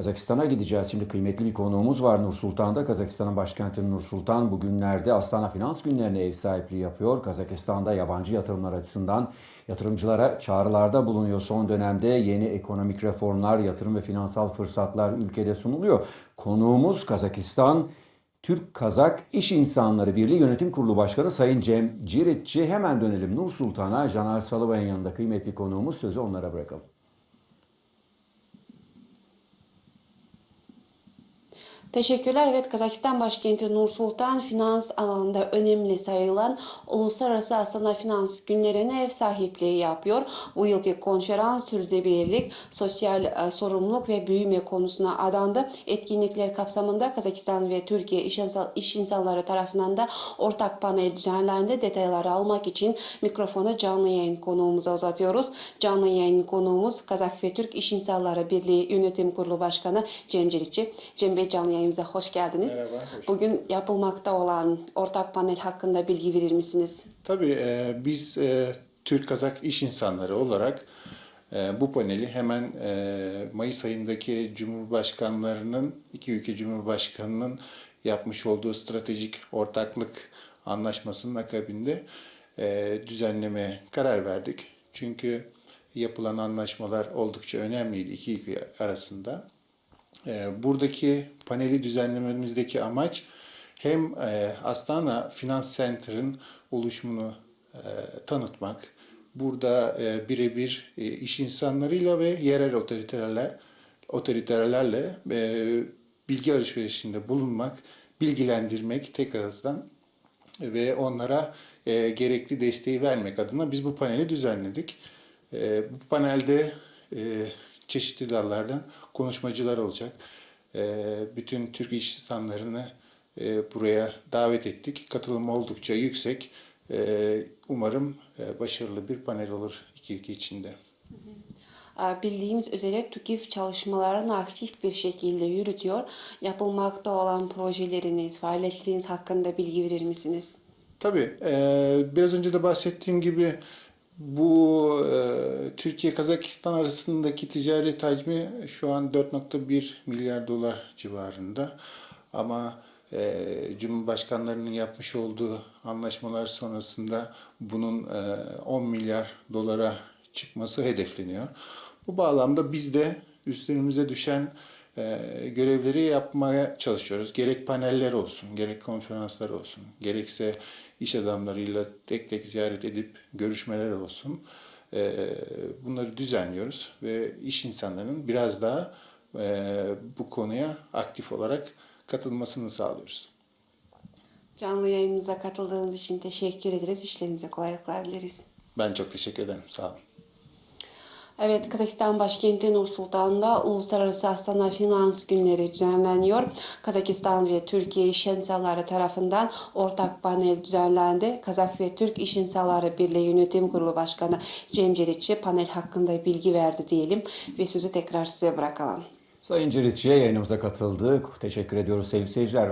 Kazakistan'a gideceğiz. Şimdi kıymetli bir konuğumuz var Nur Sultan'da. Kazakistan'ın başkenti Nur Sultan bugünlerde Astana Finans Günlerine ev sahipliği yapıyor. Kazakistan'da yabancı yatırımlar açısından yatırımcılara çağrılarda bulunuyor. Son dönemde yeni ekonomik reformlar, yatırım ve finansal fırsatlar ülkede sunuluyor. Konuğumuz Kazakistan Türk Kazak İş İnsanları Birliği Yönetim Kurulu Başkanı Sayın Cem Ciritçi. Hemen dönelim Nur Sultan'a. Caner Salıbay'ın yanında kıymetli konuğumuz. Sözü onlara bırakalım. Teşekkürler. Evet Kazakistan başkenti Nur Sultan finans alanında önemli sayılan Uluslararası Astana Finans Günlerine ev sahipliği yapıyor. Bu yılki konferans sürdürülebilirlik, sosyal e, sorumluluk ve büyüme konusuna adandı. Etkinlikler kapsamında Kazakistan ve Türkiye iş, insan, iş insanları tarafından da ortak panel düzenlendi. Detayları almak için mikrofonu canlı yayın konuğumuza uzatıyoruz. Canlı yayın konuğumuz Kazak ve Türk İş İnsanları Birliği Yönetim Kurulu Başkanı Cem Ciritçi. Cem Bey canlı yayınımıza hoş geldiniz. Merhaba, hoş. Bugün yapılmakta olan ortak panel hakkında bilgi verir misiniz? Tabii e, biz e, Türk-Kazak iş insanları olarak e, bu paneli hemen e, Mayıs ayındaki Cumhurbaşkanlarının, iki ülke Cumhurbaşkanının yapmış olduğu stratejik ortaklık anlaşmasının akabinde e, düzenlemeye karar verdik. Çünkü yapılan anlaşmalar oldukça önemliydi iki ülke arasında. E, buradaki paneli düzenlememizdeki amaç hem e, Astana Finans Center'ın oluşumunu e, tanıtmak, burada e, birebir iş insanlarıyla ve yerel otoritelerle otoriterlerle e, bilgi alışverişinde bulunmak, bilgilendirmek tek ağızdan ve onlara gerekli desteği vermek adına biz bu paneli düzenledik. Bu panelde çeşitli dallardan konuşmacılar olacak. E, bütün Türk iş insanlarını e, buraya davet ettik. Katılım oldukça yüksek. E, umarım e, başarılı bir panel olur iki ülke içinde. Ee, Bildiğimiz üzere TÜKİF çalışmalarını aktif bir şekilde yürütüyor. Yapılmakta olan projeleriniz, faaliyetleriniz hakkında bilgi verir misiniz? Tabii. e, biraz önce de bahsettiğim gibi bu e, Türkiye-Kazakistan arasındaki ticaret hacmi şu an 4.1 milyar dolar civarında. Ama e, Cumhurbaşkanlarının yapmış olduğu anlaşmalar sonrasında bunun e, 10 milyar dolara çıkması hedefleniyor. Bu bağlamda biz de üstlerimize düşen görevleri yapmaya çalışıyoruz. Gerek paneller olsun, gerek konferanslar olsun, gerekse iş adamlarıyla tek tek ziyaret edip görüşmeler olsun. E, bunları düzenliyoruz ve iş insanlarının biraz daha e, bu konuya aktif olarak katılmasını sağlıyoruz. Canlı yayınımıza katıldığınız için teşekkür ederiz. İşlerinize kolaylıklar dileriz. Ben çok teşekkür ederim. Sağ olun. Evet, Kazakistan başkenti Nur Sultan'da Uluslararası Astana Finans Günleri düzenleniyor. Kazakistan ve Türkiye İş İnsanları tarafından ortak panel düzenlendi. Kazak ve Türk İş İnsanları Birliği Yönetim Kurulu Başkanı Cem Ceritçi panel hakkında bilgi verdi diyelim ve sözü tekrar size bırakalım. Sayın Ciritçi'ye yayınımıza katıldı. Teşekkür ediyoruz sevgili seyirciler.